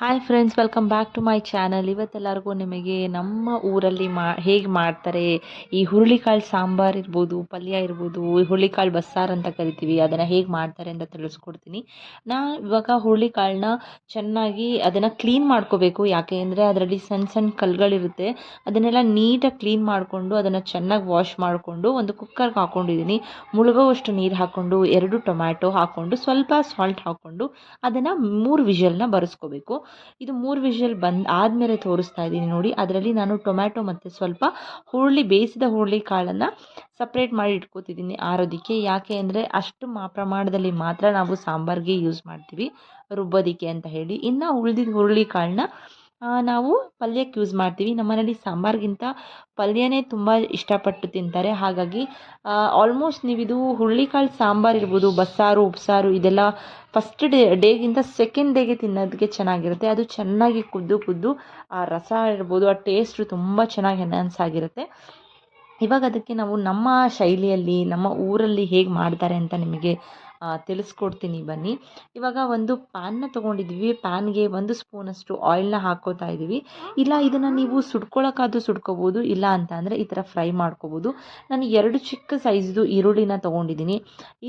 Hi friends welcome back to my channel ಇವತ್ತೆಲ್ಲರಿಗೂ ನಿಮಗೆ ನಮ್ಮ ಊರಲ್ಲಿ ಮಾ, ಹೇಗೆ ಮಾಡ್ತಾರೆ? ಈ ಹುರುಳಿಕಾಳು ಸಾಂಬಾರು ಇರ್ಬೋದು, ಪಲ್ಯ ಇರ್ಬೋದು ಹುರುಳಿಕಾಳು ಬಸ್ಸಾರು ಅಂತ ಕರಿತೀವಿ. ಅದನ್ನು ಹೇಗೆ ಮಾಡ್ತಾರೆ ಅಂತ ತಿಳಿಸ್ಕೊಡ್ತೀನಿ. ನಾ ಇವಾಗ ಹುರುಳಿಕಾಳನ್ನ ಚೆನ್ನಾಗಿ ಅದನ್ನು ಕ್ಲೀನ್ ಮಾಡ್ಕೋಬೇಕು. ಯಾಕೆ ಅಂದರೆ ಅದರಲ್ಲಿ ಸಣ್ಣ ಸಣ್ಣ ಕಲ್ಲುಗಳಿರುತ್ತೆ ಅದನ್ನೆಲ್ಲ ನೀಟಾಗಿ ಕ್ಲೀನ್ ಮಾಡಿಕೊಂಡು ಅದನ್ನು ಚೆನ್ನಾಗಿ ವಾಶ್ ಮಾಡಿಕೊಂಡು ಒಂದು ಕುಕ್ಕರ್ಗೆ ಹಾಕ್ಕೊಂಡಿದ್ದೀನಿ ಮುಳುಗೋವಷ್ಟು ನೀರು ಹಾಕ್ಕೊಂಡು ಎರಡು ಟೊಮ್ಯಾಟೊ ಹಾಕ್ಕೊಂಡು ಸ್ವಲ್ಪ ಸಾಲ್ಟ್ ಹಾಕ್ಕೊಂಡು ಅದನ್ನು ಮೂರು ವಿಷಲ್ನ ಬರೆಸ್ಕೋಬೇಕು. ಇದು ಮೂರು ವಿಷಲ್ ಬಂದು ಆದಮೇಲೆ ತೋರಿಸ್ತಾ ಇದ್ದೀನಿ ನೋಡಿ. ಅದರಲ್ಲಿ ನಾನು ಟೊಮ್ಯಾಟೊ ಮತ್ತು ಸ್ವಲ್ಪ ಹುರುಳಿ, ಬೇಯಿಸಿದ ಹುರುಳಿ ಕಾಳನ್ನು ಸಪ್ರೇಟ್ ಮಾಡಿ ಇಟ್ಕೋತಿದ್ದೀನಿ ಆರೋದಕ್ಕೆ. ಯಾಕೆ ಅಂದರೆ ಅಷ್ಟು ಮಾ ಪ್ರಮಾಣದಲ್ಲಿ ಮಾತ್ರ ನಾವು ಸಾಂಬಾರಿಗೆ ಯೂಸ್ ಮಾಡ್ತೀವಿ, ರುಬ್ಬೋದಕ್ಕೆ ಅಂತ ಹೇಳಿ. ಇನ್ನು ಉಳಿದಿದ್ದ ಹುರುಳಿ ಕಾಳನ್ನ ನಾವು ಪಲ್ಯಕ್ಕೆ ಯೂಸ್ ಮಾಡ್ತೀವಿ. ನಮ್ಮ ಮನೇಲಿ ಸಾಂಬಾರಿಗಿಂತ ಪಲ್ಯನೇ ತುಂಬ ಇಷ್ಟಪಟ್ಟು ತಿಂತಾರೆ. ಹಾಗಾಗಿ ಆಲ್ಮೋಸ್ಟ್ ನೀವಿದು ಹುರುಳಿಕಾಳು ಸಾಂಬಾರು ಇರ್ಬೋದು, ಬಸ್ಸಾರು, ಉಪ್ಸಾರು ಇದೆಲ್ಲ ಫಸ್ಟ್ ಡೇ ಡೇಗಿಂತ ಸೆಕೆಂಡ್ ಡೇಗೆ ತಿನ್ನೋದಕ್ಕೆ ಚೆನ್ನಾಗಿರುತ್ತೆ. ಅದು ಚೆನ್ನಾಗಿ ಕುದ್ದು ಕುದ್ದು ಆ ರಸ ಇರ್ಬೋದು, ಆ ಟೇಸ್ಟು ತುಂಬ ಚೆನ್ನಾಗಿ ಎನ್ಹಾನ್ಸ್ ಆಗಿರುತ್ತೆ. ಇವಾಗ ಅದಕ್ಕೆ ನಾವು ನಮ್ಮ ಶೈಲಿಯಲ್ಲಿ, ನಮ್ಮ ಊರಲ್ಲಿ ಹೇಗೆ ಮಾಡ್ತಾರೆ ಅಂತ ನಿಮಗೆ ತಿಳಿಸ್ಕೊಡ್ತೀನಿ ಬನ್ನಿ. ಇವಾಗ ಒಂದು ಪ್ಯಾನ್ನ ತೊಗೊಂಡಿದ್ದೀವಿ ಪ್ಯಾನ್ಗೆ ಒಂದು ಸ್ಪೂನಷ್ಟು ಆಯಿಲ್ನ ಹಾಕ್ಕೋತಾ ಇದ್ದೀವಿ ಇಲ್ಲ, ಇದನ್ನು ನೀವು ಸುಡ್ಕೊಳ್ಳೋಕ್ಕಾದ್ರೂ ಸುಡ್ಕೋಬೋದು. ಇಲ್ಲ ಅಂತ ಅಂದರೆ ಈ ಥರ ಫ್ರೈ ಮಾಡ್ಕೋಬೋದು. ನಾನು ಎರಡು ಚಿಕ್ಕ ಸೈಜ್ದು ಈರುಳ್ಳಿನ ತೊಗೊಂಡಿದ್ದೀನಿ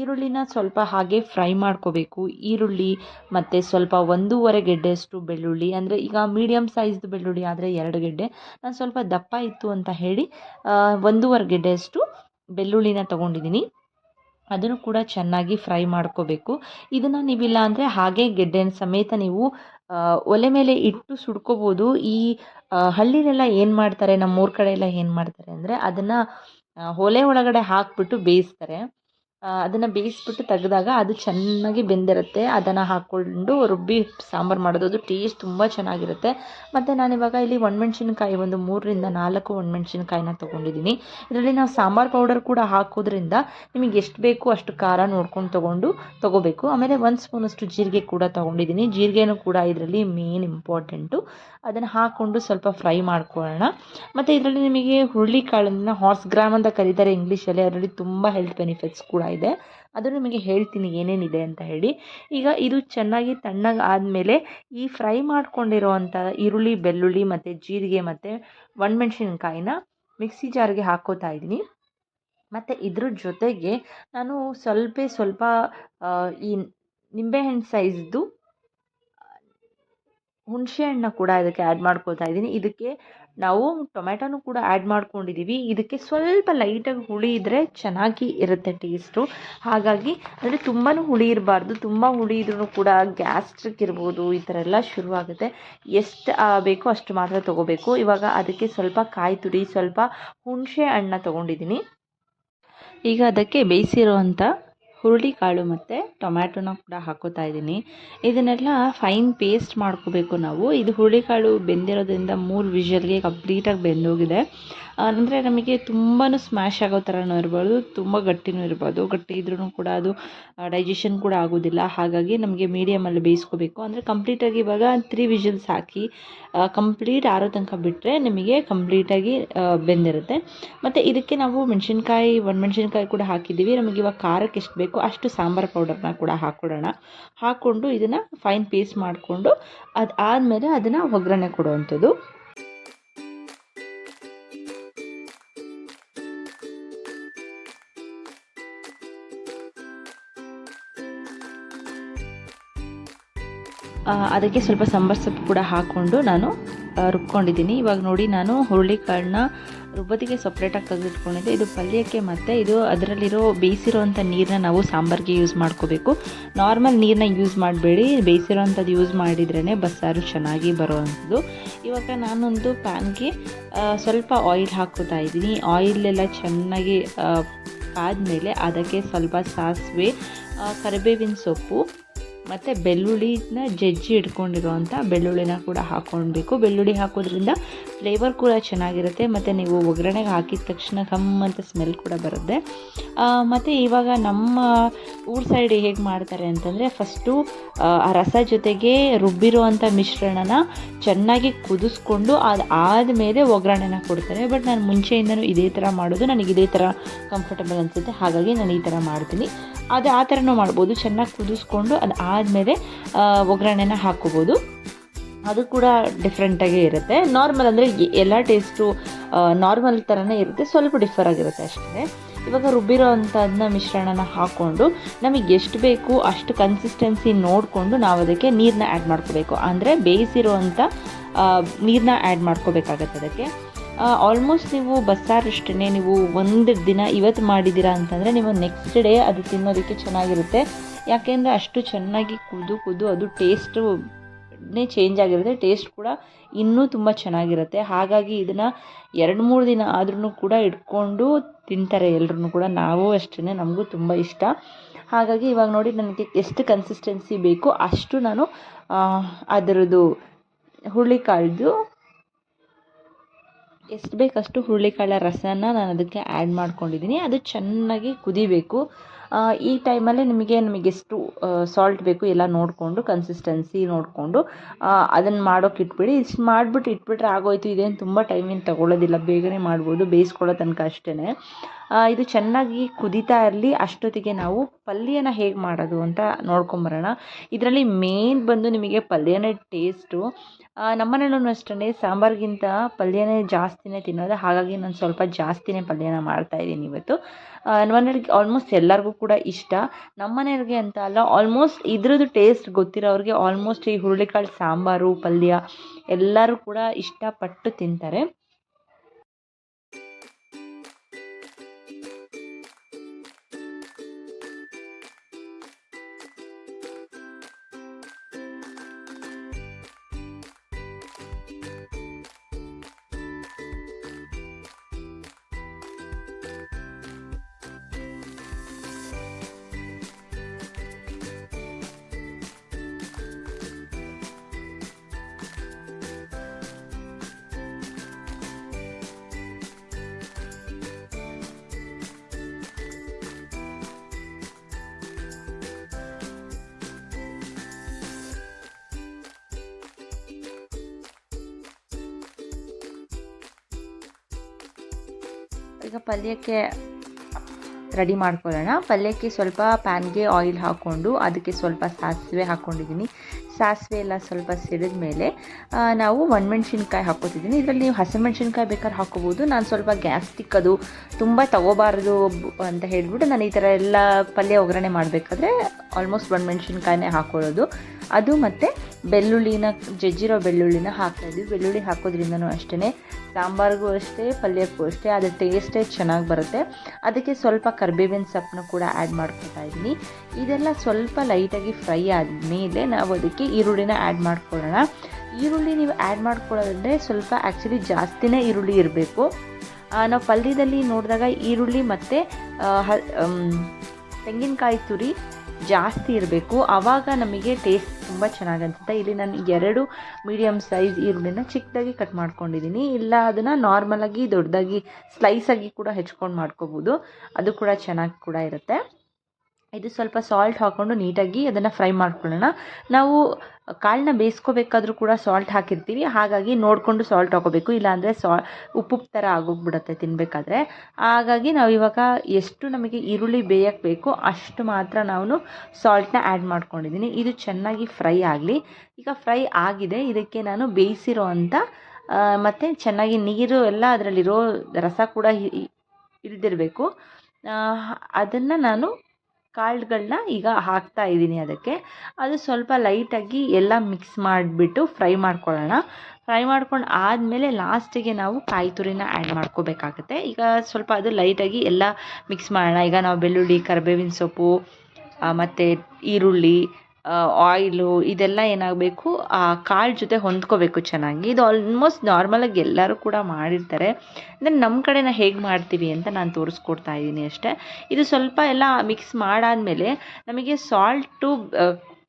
ಈರುಳ್ಳಿನ ಸ್ವಲ್ಪ ಹಾಗೆ ಫ್ರೈ ಮಾಡ್ಕೋಬೇಕು. ಈರುಳ್ಳಿ ಮತ್ತು ಸ್ವಲ್ಪ ಒಂದೂವರೆ ಗೆಡ್ಡೆಯಷ್ಟು ಬೆಳ್ಳುಳ್ಳಿ. ಅಂದರೆ ಈಗ ಮೀಡಿಯಮ್ ಸೈಜ್ದು ಬೆಳ್ಳುಳ್ಳಿ ಆದರೆ ಎರಡು ಗೆಡ್ಡೆ. ನಾನು ಸ್ವಲ್ಪ ದಪ್ಪ ಇತ್ತು ಅಂತ ಹೇಳಿ ಒಂದೂವರೆ ಗೆಡ್ಡೆಯಷ್ಟು ಬೆಳ್ಳುಳ್ಳಿನ ತೊಗೊಂಡಿದ್ದೀನಿ ಅದನ್ನು ಕೂಡ ಚೆನ್ನಾಗಿ ಫ್ರೈ ಮಾಡ್ಕೋಬೇಕು. ಇದನ್ನು ನೀವಿಲ್ಲ ಅಂದರೆ ಹಾಗೆ ಗೆಡ್ಡೆನ ಸಮೇತ ನೀವು ಒಲೆ ಮೇಲೆ ಇಟ್ಟು ಸುಡ್ಕೋಬೋದು. ಈ ಹಳ್ಳಿಲೆಲ್ಲ ಏನು ಮಾಡ್ತಾರೆ? ನಮ್ಮೂರ ಕಡೆ ಎಲ್ಲ ಏನು ಮಾಡ್ತಾರೆ ಅಂದರೆ ಅದನ್ನು ಒಲೆ ಒಳಗಡೆ ಹಾಕಿಬಿಟ್ಟು ಬೇಯಿಸ್ತಾರೆ. ಅದನ್ನು ಬೇಯಿಸ್ಬಿಟ್ಟು ತೆಗೆದಾಗ ಅದು ಚೆನ್ನಾಗಿ ಬೆಂದಿರುತ್ತೆ. ಅದನ್ನು ಹಾಕ್ಕೊಂಡು ರುಬ್ಬಿ ಸಾಂಬಾರು ಮಾಡೋದು. ಅದು ಟೇಸ್ಟ್ ತುಂಬ ಚೆನ್ನಾಗಿರುತ್ತೆ. ಮತ್ತು ನಾನಿವಾಗ ಇಲ್ಲಿ ಒಣಮೆಣ್ಸಿನ್ಕಾಯಿ, ಒಂದು ಮೂರರಿಂದ ನಾಲ್ಕು ಒಣಮೆಣ್ಸಿನ್ಕಾಯಿನ ತೊಗೊಂಡಿದ್ದೀನಿ. ಇದರಲ್ಲಿ ನಾವು ಸಾಂಬಾರು ಪೌಡರ್ ಕೂಡ ಹಾಕೋದ್ರಿಂದ ನಿಮಗೆ ಎಷ್ಟು ಬೇಕು ಅಷ್ಟು ಖಾರ ನೋಡ್ಕೊಂಡು ತೊಗೊಂಡು ತೊಗೋಬೇಕು. ಆಮೇಲೆ ಒಂದು ಸ್ಪೂನಷ್ಟು ಜೀರಿಗೆ ಕೂಡ ತೊಗೊಂಡಿದ್ದೀನಿ. ಜೀರಿಗೆನೂ ಕೂಡ ಇದರಲ್ಲಿ ಮೇನ್ ಇಂಪಾರ್ಟೆಂಟು ಅದನ್ನು ಹಾಕ್ಕೊಂಡು ಸ್ವಲ್ಪ ಫ್ರೈ ಮಾಡ್ಕೊಳ್ಳೋಣ. ಮತ್ತು ಇದರಲ್ಲಿ ನಿಮಗೆ ಹುರುಳಿಕಾಳನ್ನು ಹಾರ್ಸ್ ಗ್ರಾಮ್ ಅಂತ ಕರೀತಾರೆ ಇಂಗ್ಲೀಷಲ್ಲಿ ಅದರಲ್ಲಿ ತುಂಬ ಹೆಲ್ತ್ ಬೆನಿಫಿಟ್ಸ್ ಕೂಡ ಇದೆ. ಅದು ನಿಮಗೆ ಹೇಳ್ತೀನಿ ಏನೇನಿದೆ ಅಂತ ಹೇಳಿ. ಈಗ ಇದು ಚೆನ್ನಾಗಿ ತಣ್ಣಗೆ ಆದಮೇಲೆ ಈ ಫ್ರೈ ಮಾಡ್ಕೊಂಡಿರೋವಂಥ ಈರುಳ್ಳಿ, ಬೆಳ್ಳುಳ್ಳಿ ಮತ್ತು ಜೀರಿಗೆ ಮತ್ತು ಒಣಮೆಣ್ಸಿನ್ಕಾಯಿನ ಮಿಕ್ಸಿ ಜಾರ್ಗೆ ಹಾಕೋತಾ ಇದ್ದೀನಿ. ಮತ್ತು ಇದ್ರ ಜೊತೆಗೆ ನಾನು ಸ್ವಲ್ಪ ಸ್ವಲ್ಪ ಈ ನಿಂಬೆಹಣ್ಣು ಸೈಜ್ದು ಹುಣಸೆ ಹಣ್ಣನ್ನ ಕೂಡ ಇದಕ್ಕೆ ಆ್ಯಡ್ ಮಾಡ್ಕೊಳ್ತಾ ಇದ್ದೀನಿ. ಇದಕ್ಕೆ ನಾವು ಟೊಮ್ಯಾಟೋನು ಕೂಡ ಆ್ಯಡ್ ಮಾಡ್ಕೊಂಡಿದ್ದೀವಿ ಇದಕ್ಕೆ ಸ್ವಲ್ಪ ಲೈಟಾಗಿ ಹುಳಿ ಇದ್ದರೆ ಚೆನ್ನಾಗಿ ಇರುತ್ತೆ ಟೇಸ್ಟು ಹಾಗಾಗಿ ಅಂದರೆ ತುಂಬಾ ಹುಳಿ ಇರಬಾರ್ದು. ತುಂಬ ಹುಳಿ ಇದ್ರೂ ಕೂಡ ಗ್ಯಾಸ್ಟ್ರಿಕ್ ಇರ್ಬೋದು, ಈ ಥರ ಎಲ್ಲ ಶುರುವಾಗುತ್ತೆ ಎಷ್ಟು ಬೇಕೋ ಅಷ್ಟು ಮಾತ್ರ ತೊಗೋಬೇಕು. ಇವಾಗ ಅದಕ್ಕೆ ಸ್ವಲ್ಪ ಕಾಯಿ ತುರಿ, ಸ್ವಲ್ಪ ಹುಣಸೆ ಹಣ್ಣನ್ನ ತೊಗೊಂಡಿದ್ದೀನಿ ಈಗ ಅದಕ್ಕೆ ಬೇಯಿಸಿರುವಂಥ ಹುರುಳಿಕಾಳು ಮತ್ತು ಟೊಮ್ಯಾಟೊನ ಕೂಡ ಹಾಕೋತಾ ಇದ್ದೀನಿ. ಇದನ್ನೆಲ್ಲ ಫೈನ್ ಪೇಸ್ಟ್ ಮಾಡ್ಕೋಬೇಕು ನಾವು. ಇದು ಹುರುಳಿಕಾಳು ಬೆಂದಿರೋದ್ರಿಂದ ಮೂರು ವಿಷಲ್ಗೆ ಕಂಪ್ಲೀಟಾಗಿ ಬೆಂದೋಗಿದೆ. ಅಂದರೆ ನಮಗೆ ತುಂಬಾ ಸ್ಮ್ಯಾಶ್ ಆಗೋ ಥರನೂ ಇರ್ಬೋದು, ತುಂಬ ಗಟ್ಟಿನೂ ಇರ್ಬೋದು. ಗಟ್ಟಿ ಇದ್ರೂ ಕೂಡ ಅದು ಡೈಜೆಷನ್ ಕೂಡ ಆಗೋದಿಲ್ಲ. ಹಾಗಾಗಿ ನಮಗೆ ಮೀಡಿಯಮಲ್ಲಿ ಬೇಯಿಸ್ಕೋಬೇಕು. ಅಂದರೆ ಕಂಪ್ಲೀಟಾಗಿ ಇವಾಗ ತ್ರೀ ವಿಷಲ್ಸ್ ಹಾಕಿ ಕಂಪ್ಲೀಟ್ ಆರೋ ತನಕ ಬಿಟ್ಟರೆ ನಿಮಗೆ ಕಂಪ್ಲೀಟಾಗಿ ಬೆಂದಿರುತ್ತೆ. ಮತ್ತು ಇದಕ್ಕೆ ನಾವು ಮೆಣಸಿನ್ಕಾಯಿ ಒಣಮೆಣ್ಸಿನ್ಕಾಯಿ ಕೂಡ ಹಾಕಿದ್ದೀವಿ. ನಮಗೆ ಇವಾಗ ಖಾರಕ್ಕೆ ಎಷ್ಟು ಬೇಕೋ ಅಷ್ಟು ಸಾಂಬಾರು ಪೌಡರ್ನ ಕೂಡ ಹಾಕ್ಕೊಡೋಣ ಹಾಕ್ಕೊಂಡು ಇದನ್ನು ಫೈನ್ ಪೇಸ್ಟ್ ಮಾಡಿಕೊಂಡು ಅದು ಆದಮೇಲೆ ಅದನ್ನು ಒಗ್ಗರಣೆ ಕೊಡುವಂಥದ್ದು. ಅದಕ್ಕೆ ಸ್ವಲ್ಪ ಸಂಬಾರ್ ಸೊಪ್ಪು ಕೂಡ ಹಾಕ್ಕೊಂಡು ನಾನು ರುಬ್ಕೊಂಡಿದ್ದೀನಿ. ಇವಾಗ ನೋಡಿ ನಾನು ಹುರುಳಿಕಾಳನ್ನ ರುಬ್ಬೋದಿಗೆ ಸಪ್ರೇಟಾಗಿ ತೆಗೆದಿಟ್ಕೊಂಡಿದ್ದೆ. ಇದು ಪಲ್ಯಕ್ಕೆ ಮತ್ತು ಇದು ಅದರಲ್ಲಿರೋ ಬೇಯಿಸಿರೋವಂಥ ನೀರನ್ನ ನಾವು ಸಾಂಬಾರಿಗೆ ಯೂಸ್ ಮಾಡ್ಕೋಬೇಕು. ನಾರ್ಮಲ್ ನೀರನ್ನ ಯೂಸ್ ಮಾಡಬೇಡಿ. ಬೇಯಿಸಿರೋವಂಥದ್ದು ಯೂಸ್ ಮಾಡಿದ್ರೇ ಬಸ್ಸಾರು ಚೆನ್ನಾಗಿ ಬರೋವಂಥದ್ದು. ಇವಾಗ ನಾನೊಂದು ಪ್ಯಾನ್ಗೆ ಸ್ವಲ್ಪ ಆಯಿಲ್ ಹಾಕೋತಾ ಇದ್ದೀನಿ. ಆಯಿಲೆಲ್ಲ ಚೆನ್ನಾಗಿ ಆದಮೇಲೆ ಅದಕ್ಕೆ ಸ್ವಲ್ಪ ಸಾಸಿವೆ ಕರಿಬೇವಿನ ಸೊಪ್ಪು ಮತ್ತು ಬೆಳ್ಳುಳ್ಳಿನ ಜಜ್ಜಿ ಇಟ್ಕೊಂಡಿರೋವಂಥ ಬೆಳ್ಳುಳ್ಳಿನ ಕೂಡ ಹಾಕ್ಕೊಳ್ಬೇಕು ಬೆಳ್ಳುಳ್ಳಿ ಹಾಕೋದ್ರಿಂದ ಫ್ಲೇವರ್ ಕೂಡ ಚೆನ್ನಾಗಿರುತ್ತೆ. ಮತ್ತು ನೀವು ಒಗ್ಗರಣೆಗೆ ಹಾಕಿದ ತಕ್ಷಣ ಕಮ್ ಅಂತ ಸ್ಮೆಲ್ ಕೂಡ ಬರುತ್ತೆ. ಮತ್ತು ಇವಾಗ ನಮ್ಮ ಊರ್ ಸೈಡ್ ಹೇಗೆ ಮಾಡ್ತಾರೆ ಅಂತಂದರೆ ಫಸ್ಟು ಆ ರಸ ಜೊತೆಗೆ ರುಬ್ಬಿರುವಂಥ ಮಿಶ್ರಣನ ಚೆನ್ನಾಗಿ ಕುದಿಸ್ಕೊಂಡು ಅದು ಆದಮೇಲೆ ಒಗ್ಗರಣೆನ ಕೊಡ್ತಾರೆ. ಬಟ್ ನಾನು ಮುಂಚೆಯಿಂದನೂ ಇದೇ ಥರ ಮಾಡೋದು. ನನಗೆ ಇದೇ ಥರ ಕಂಫರ್ಟಬಲ್ ಅನಿಸುತ್ತೆ. ಹಾಗಾಗಿ ನಾನು ಈ ಥರ ಮಾಡ್ತೀನಿ. ಅದು ಆ ಥರನೂ ಮಾಡ್ಬೋದು. ಚೆನ್ನಾಗಿ ಕುದಿಸ್ಕೊಂಡು ಅದು ಆದಮೇಲೆ ಒಗ್ಗರಣೆನ ಹಾಕ್ಕೋಬೋದು. ಅದು ಕೂಡ ಡಿಫ್ರೆಂಟಾಗೇ ಇರುತ್ತೆ. ನಾರ್ಮಲ್ ಅಂದರೆ ಎಲ್ಲ ಟೇಸ್ಟು ನಾರ್ಮಲ್ ಥರನೇ ಇರುತ್ತೆ. ಸ್ವಲ್ಪ ಡಿಫರ್ ಆಗಿರುತ್ತೆ ಅಷ್ಟೇ. ಇವಾಗ ರುಬ್ಬಿರೋ ಅಂಥದನ್ನ ಮಿಶ್ರಣನ ಹಾಕ್ಕೊಂಡು ನಮಗೆ ಎಷ್ಟು ಬೇಕು ಅಷ್ಟು ಕನ್ಸಿಸ್ಟೆನ್ಸಿ ನೋಡಿಕೊಂಡು ನಾವು ಅದಕ್ಕೆ ನೀರನ್ನ ಆ್ಯಡ್ ಮಾಡ್ಕೋಬೇಕು. ಅಂದರೆ ಬೇಯಿಸಿರೋ ಅಂಥ ನೀರನ್ನ ಆ್ಯಡ್ ಮಾಡ್ಕೋಬೇಕಾಗತ್ತೆ ಅದಕ್ಕೆ. ಆಲ್ಮೋಸ್ಟ್ ನೀವು ಬಸ್ಸಾರಷ್ಟೇ ನೀವು ಒಂದು ದಿನ ಇವತ್ತು ಮಾಡಿದ್ದೀರಾ ಅಂತಂದರೆ ನೀವು ನೆಕ್ಸ್ಟ್ ಡೇ ಅದು ತಿನ್ನೋದಕ್ಕೆ ಚೆನ್ನಾಗಿರುತ್ತೆ. ಯಾಕೆಂದರೆ ಅಷ್ಟು ಚೆನ್ನಾಗಿ ಕುದು ಕುದು ಅದು ಟೇಸ್ಟು ನೇ ಚೇಂಜ್ ಆಗಿರುತ್ತೆ. ಟೇಸ್ಟ್ ಕೂಡ ಇನ್ನೂ ತುಂಬ ಚೆನ್ನಾಗಿರುತ್ತೆ. ಹಾಗಾಗಿ ಇದನ್ನು ಎರಡು ಮೂರು ದಿನ ಆದ್ರೂ ಕೂಡ ಇಟ್ಕೊಂಡು ತಿಂತಾರೆ ಎಲ್ಲರೂ ಕೂಡ. ನಾವು ಅಷ್ಟೇ ನಮಗೂ ತುಂಬ ಇಷ್ಟ. ಹಾಗಾಗಿ ಇವಾಗ ನೋಡಿ ನನಗೆ ಎಷ್ಟು ಕನ್ಸಿಸ್ಟೆನ್ಸಿ ಬೇಕು ಅಷ್ಟು ನಾನು ಅದರದ್ದು ಹುರುಳಿಕಾಳ್ದು ಎಷ್ಟು ಬೇಕಷ್ಟು ಹುರುಳಿಕಾಳ ರಸನ ನಾನು ಅದಕ್ಕೆ ಆ್ಯಡ್ ಮಾಡ್ಕೊಂಡಿದ್ದೀನಿ ಅದು ಚೆನ್ನಾಗಿ ಕುದಿಬೇಕು. ಈ ಟೈಮಲ್ಲೇ ನಿಮಗೆ ನಿಮಗೆ ಎಷ್ಟು ಸಾಲ್ಟ್ ಬೇಕು ಎಲ್ಲ ನೋಡಿಕೊಂಡು ಕನ್ಸಿಸ್ಟೆನ್ಸಿ ನೋಡಿಕೊಂಡು ಅದನ್ನು ಮಾಡೋಕೆ ಇಟ್ಬಿಡಿ. ಇಷ್ಟು ಮಾಡಿಬಿಟ್ಟು ಇಟ್ಬಿಟ್ರೆ ಆಗೋಯ್ತು. ಇದೇನು ತುಂಬ ಟೈಮಿಂಗ್ ತಗೊಳ್ಳೋದಿಲ್ಲ ಬೇಗನೆ ಮಾಡ್ಬೋದು. ಬೇಯಿಸ್ಕೊಳ್ಳೋ ತನಕ ಅಷ್ಟೇ ಇದು ಚೆನ್ನಾಗಿ ಕುದೀತಾ ಇರಲಿ. ಅಷ್ಟೊತ್ತಿಗೆ ನಾವು ಪಲ್ಯನ ಹೇಗೆ ಮಾಡೋದು ಅಂತ ನೋಡ್ಕೊಂಬರೋಣ. ಇದರಲ್ಲಿ ಮೇನ್ ಬಂದು ನಿಮಗೆ ಪಲ್ಯನೇ ಟೇಸ್ಟು ನಮ್ಮ ಅಷ್ಟೇ ಸಾಂಬಾರಿಗಿಂತ ಪಲ್ಯನೇ ಜಾಸ್ತಿನೇ ತಿನ್ನೋದು. ಹಾಗಾಗಿ ನಾನು ಸ್ವಲ್ಪ ಜಾಸ್ತಿನೇ ಪಲ್ಯನ ಮಾಡ್ತಾಯಿದ್ದೀನಿ ಇವತ್ತು. ಮನೆಯವ್ರಿಗೆ ಆಲ್ಮೋಸ್ಟ್ ಎಲ್ಲರಿಗೂ ಕೂಡ ಇಷ್ಟ. ನಮ್ಮ ಮನೆಯವ್ರಿಗೆ ಅಂತ ಅಲ್ಲ ಆಲ್ಮೋಸ್ಟ್ ಇದ್ರದ್ದು ಟೇಸ್ಟ್ ಗೊತ್ತಿರೋರಿಗೆ ಆಲ್ಮೋಸ್ಟ್ ಈ ಹುರುಳಿಕಾಳು ಸಾಂಬಾರು, ಪಲ್ಯ ಎಲ್ಲರೂ ಕೂಡ ಇಷ್ಟಪಟ್ಟು ತಿಂತಾರೆ. ಈಗ ಪಲ್ಯಕ್ಕೆ ರೆಡಿ ಮಾಡ್ಕೊಳ್ಳೋಣ. ಪಲ್ಯಕ್ಕೆ ಸ್ವಲ್ಪ ಪ್ಯಾನ್ಗೆ ಆಯಿಲ್ ಹಾಕ್ಕೊಂಡು ಅದಕ್ಕೆ ಸ್ವಲ್ಪ ಸಾಸಿವೆ ಹಾಕ್ಕೊಂಡಿದ್ದೀನಿ. ಸಾಸಿವೆ ಎಲ್ಲ ಸ್ವಲ್ಪ ಸಿಡಿದ ಮೇಲೆ ನಾವು ಒಣಮೆಣ್ಸಿನ್ಕಾಯಿ ಹಾಕೋತಿದ್ದೀನಿ ಇದರಲ್ಲಿ ನೀವು ಹಸಿಮೆಣ್ಸಿನ್ಕಾಯಿ ಬೇಕಾದ್ರೆ ಹಾಕ್ಕೋಬೋದು. ನಾನು ಸ್ವಲ್ಪ ಗ್ಯಾಸ್ಟಿಕ್ ಅದು ತುಂಬ ತಗೋಬಾರ್ದು ಅಂತ ಹೇಳಿಬಿಟ್ಟು ನಾನು ಈ ಥರ ಎಲ್ಲ ಪಲ್ಯ ಒಗ್ಗರಣೆ ಮಾಡಬೇಕಾದ್ರೆ ಆಲ್ಮೋಸ್ಟ್ ಒಣಮೆಣ್ಸಿನ್ಕಾಯಿನೇ ಹಾಕ್ಕೊಳ್ಳೋದು ಅದು ಮತ್ತು ಬೆಳ್ಳುಳ್ಳಿನ, ಜಜ್ಜಿರೋ ಬೆಳ್ಳುಳ್ಳಿನ ಹಾಕ್ತಾಯಿದ್ವಿ ಬೆಳ್ಳುಳ್ಳಿ ಹಾಕೋದ್ರಿಂದನೂ ಅಷ್ಟೇ ಸಾಂಬಾರಿಗೂ ಅಷ್ಟೇ, ಪಲ್ಯಕ್ಕೂ ಅಷ್ಟೇ, ಅದು ಟೇಸ್ಟೇ ಚೆನ್ನಾಗಿ ಬರುತ್ತೆ. ಅದಕ್ಕೆ ಸ್ವಲ್ಪ ಕರ್ಬೇವಿನ ಸೊಪ್ಪನ್ನು ಕೂಡ ಆ್ಯಡ್ ಮಾಡ್ಕೊತಾ ಇದ್ದೀನಿ. ಇದೆಲ್ಲ ಸ್ವಲ್ಪ ಲೈಟಾಗಿ ಫ್ರೈ ಆದಮೇಲೆ ನಾವು ಅದಕ್ಕೆ ಈರುಳ್ಳಿನ ಆ್ಯಡ್ ಮಾಡ್ಕೊಳ್ಳೋಣ. ಈರುಳ್ಳಿ ನೀವು ಆ್ಯಡ್ ಮಾಡ್ಕೊಳ್ಳೋದಂದರೆ ಸ್ವಲ್ಪ ಆ್ಯಕ್ಚುಲಿ ಜಾಸ್ತಿನೇ ಈರುಳ್ಳಿ ಇರಬೇಕು. ನಾವು ಪಲ್ಯದಲ್ಲಿ ನೋಡಿದಾಗ ಈರುಳ್ಳಿ ಮತ್ತು ತೆಂಗಿನಕಾಯಿ ತುರಿ ಜಾಸ್ತಿ ಇರಬೇಕು. ಆವಾಗ ನಮಗೆ ಟೇಸ್ಟ್ ತುಂಬ ಚೆನ್ನಾಗಿ ಅನಿಸುತ್ತೆ. ಇಲ್ಲಿ ನಾನು ಎರಡು ಮೀಡಿಯಮ್ ಸೈಜ್ ಈರುಳ್ಳಿನ ಚಿಕ್ಕದಾಗಿ ಕಟ್ ಮಾಡ್ಕೊಂಡಿದ್ದೀನಿ ಇಲ್ಲ, ಅದನ್ನು ನಾರ್ಮಲಾಗಿ ದೊಡ್ಡದಾಗಿ ಸ್ಲೈಸಾಗಿ ಕೂಡ ಹೆಚ್ಕೊಂಡು ಮಾಡ್ಕೋಬೋದು. ಅದು ಕೂಡ ಚೆನ್ನಾಗಿ ಕೂಡ ಇರುತ್ತೆ. ಇದು ಸ್ವಲ್ಪ ಸಾಲ್ಟ್ ಹಾಕ್ಕೊಂಡು ನೀಟಾಗಿ ಅದನ್ನು ಫ್ರೈ ಮಾಡ್ಕೊಳ್ಳೋಣ. ನಾವು ಕಾಳನ್ನ ಬೇಯಿಸ್ಕೋಬೇಕಾದ್ರೂ ಕೂಡ ಸಾಲ್ಟ್ ಹಾಕಿರ್ತೀವಿ. ಹಾಗಾಗಿ ನೋಡಿಕೊಂಡು ಸಾಲ್ಟ್ ಹಾಕೋಬೇಕು. ಇಲ್ಲಾಂದರೆ ಸಾ, ಉಪ್ಪು ಥರ ಆಗೋಗ್ಬಿಡುತ್ತೆ ತಿನ್ನಬೇಕಾದ್ರೆ ಹಾಗಾಗಿ ನಾವು ಇವಾಗ ಎಷ್ಟು ನಮಗೆ ಈರುಳ್ಳಿ ಬೇಯಕ್ಕೆ ಬೇಕೋ ಅಷ್ಟು ಮಾತ್ರ ನಾವು ಸಾಲ್ಟ್ನ ಆ್ಯಡ್ ಮಾಡ್ಕೊಂಡಿದ್ದೀನಿ ಇದು ಚೆನ್ನಾಗಿ ಫ್ರೈ ಆಗಲಿ. ಈಗ ಫ್ರೈ ಆಗಿದೆ. ಇದಕ್ಕೆ ನಾನು ಬೇಯಿಸಿರೋ ಅಂಥ ಮತ್ತು ಚೆನ್ನಾಗಿ ನೀರು ಎಲ್ಲ ಅದರಲ್ಲಿರೋ ರಸ ಕೂಡ ಇಳಿದಿರಬೇಕು ಅದನ್ನು ನಾನು ಕಾಳುಗಳನ್ನ ಈಗ ಹಾಕ್ತಾ ಇದ್ದೀನಿ ಅದಕ್ಕೆ. ಅದು ಸ್ವಲ್ಪ ಲೈಟಾಗಿ ಎಲ್ಲ ಮಿಕ್ಸ್ ಮಾಡಿಬಿಟ್ಟು ಫ್ರೈ ಮಾಡ್ಕೊಳ್ಳೋಣ. ಫ್ರೈ ಮಾಡ್ಕೊಂಡು ಆದಮೇಲೆ ಲಾಸ್ಟಿಗೆ ನಾವು ಕಾಯಿ ತುರಿನ ಆ್ಯಡ್ ಮಾಡ್ಕೋಬೇಕಾಗತ್ತೆ. ಈಗ ಸ್ವಲ್ಪ ಅದು ಲೈಟಾಗಿ ಎಲ್ಲ ಮಿಕ್ಸ್ ಮಾಡೋಣ. ಈಗ ನಾವು ಬೆಳ್ಳುಳ್ಳಿ, ಕರಿಬೇವಿನ ಸೊಪ್ಪು ಮತ್ತು ಈರುಳ್ಳಿ ಆಯಿಲು ಇದೆಲ್ಲ ಏನಾಗಬೇಕು, ಆ ಕಾಳು ಜೊತೆ ಹೊಂದ್ಕೋಬೇಕು ಚೆನ್ನಾಗಿ. ಇದು ಆಲ್ಮೋಸ್ಟ್ ನಾರ್ಮಲಾಗಿ ಎಲ್ಲರೂ ಕೂಡ ಮಾಡಿರ್ತಾರೆ. ಅಂದರೆ ನಮ್ಮ ಕಡೆನ ಹೇಗೆ ಮಾಡ್ತೀವಿ ಅಂತ ನಾನು ತೋರಿಸ್ಕೊಡ್ತಾ ಇದ್ದೀನಿ ಅಷ್ಟೇ. ಇದು ಸ್ವಲ್ಪ ಎಲ್ಲ ಮಿಕ್ಸ್ ಮಾಡಾದಮೇಲೆ ನಮಗೆ ಸಾಲ್ಟು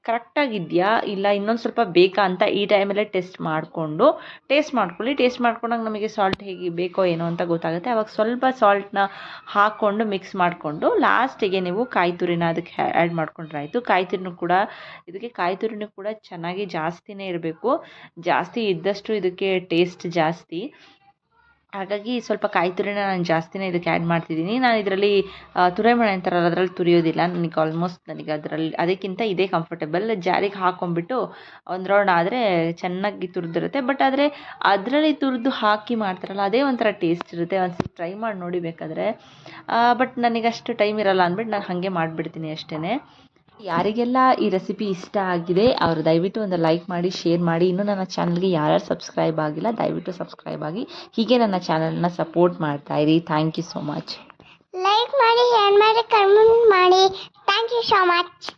ಕರೆಕ್ಟಾಗಿದೆಯಾ ಇಲ್ಲ, ಇನ್ನೊಂದು ಸ್ವಲ್ಪ ಬೇಕಾ ಅಂತ ಈ ಟೈಮಲ್ಲೇ ಟೆಸ್ಟ್ ಮಾಡಿಕೊಂಡು ಟೇಸ್ಟ್ ಮಾಡ್ಕೊಳ್ಳಿ. ಟೇಸ್ಟ್ ಮಾಡ್ಕೊಂಡಾಗ ನಮಗೆ ಸಾಲ್ಟ್ ಹೇಗೆ ಬೇಕೋ ಏನೋ ಅಂತ ಗೊತ್ತಾಗುತ್ತೆ. ಅವಾಗ ಸ್ವಲ್ಪ ಸಾಲ್ಟ್ನ ಹಾಕ್ಕೊಂಡು ಮಿಕ್ಸ್ ಮಾಡಿಕೊಂಡು ಲಾಸ್ಟಿಗೆ ನೀವು ಕಾಯಿ ತುರಿನ ಅದಕ್ಕೆ ಆ್ಯಡ್ ಮಾಡ್ಕೊಂಡ್ರೆ ಆಯಿತು ಕಾಯಿ ಕೂಡ, ಇದಕ್ಕೆ ಕಾಯಿ ತುರಿನೂ ಕೂಡ ಚೆನ್ನಾಗಿ ಜಾಸ್ತಿನೇ ಇರಬೇಕು. ಜಾಸ್ತಿ ಇದ್ದಷ್ಟು ಇದಕ್ಕೆ ಟೇಸ್ಟ್ ಜಾಸ್ತಿ. ಹಾಗಾಗಿ ಸ್ವಲ್ಪ ಕಾಯಿ ತುರಿನ ನಾನು ಜಾಸ್ತಿನೇ ಇದಕ್ಕೆ ಆ್ಯಡ್ ಮಾಡ್ತಿದ್ದೀನಿ ನಾನು ಇದರಲ್ಲಿ ತುರಿಮಣೆ ಅಂತಾರಲ್ಲ ಅದರಲ್ಲಿ ತುರಿಯೋದಿಲ್ಲ. ನನಗೆ ಆಲ್ಮೋಸ್ಟ್ ನನಗೆ ಅದರಲ್ಲಿ, ಅದಕ್ಕಿಂತ ಇದೇ ಕಂಫರ್ಟಬಲ್ ಜಾರಿಗೆ ಹಾಕೊಂಡ್ಬಿಟ್ಟು ಒಂದು ರೌಂಡ್ ಆದರೆ ಚೆನ್ನಾಗಿ ತುರಿದಿರುತ್ತೆ. ಬಟ್ ಆದರೆ ಅದರಲ್ಲಿ ತುರಿದು ಹಾಕಿ ಮಾಡ್ತಾರಲ್ಲ, ಅದೇ ಒಂಥರ ಟೇಸ್ಟ್ ಇರುತ್ತೆ. ಒಂದು ಟ್ರೈ ಮಾಡಿ ನೋಡಿ ಬೇಕಾದರೆ. ಬಟ್ ನನಗೆ ಅಷ್ಟು ಟೈಮ್ ಇರಲ್ಲ ಅಂದ್ಬಿಟ್ಟು ನಾನು ಹಾಗೆ ಮಾಡಿಬಿಡ್ತೀನಿ ಅಷ್ಟೇ ಯಾರಿಗೆಲ್ಲ ಈ ರೆಸಿಪಿ ಇಷ್ಟ ಆಗಿದೆ, ಅವರು ದಯವಿಟ್ಟು ಒಂದು ಲೈಕ್ ಮಾಡಿ ಶೇರ್ ಮಾಡಿ. ಇನ್ನೂ ನನ್ನ ಚಾನಲ್ಗೆ ಯಾರ್ಯಾರು ಸಬ್ಸ್ಕ್ರೈಬ್ ಆಗಿಲ್ಲ, ದಯವಿಟ್ಟು ಸಬ್ಸ್ಕ್ರೈಬ್ ಆಗಿ. ಹೀಗೆ ನನ್ನ ಚಾನಲ್ನ ಸಪೋರ್ಟ್ ಮಾಡ್ತಾ ಇರಿ. Thank you so much like ಮಾಡಿ ಶೇರ್ ಮಾಡಿ ಕಮೆಂಟ್ ಮಾಡಿ. Thank you so much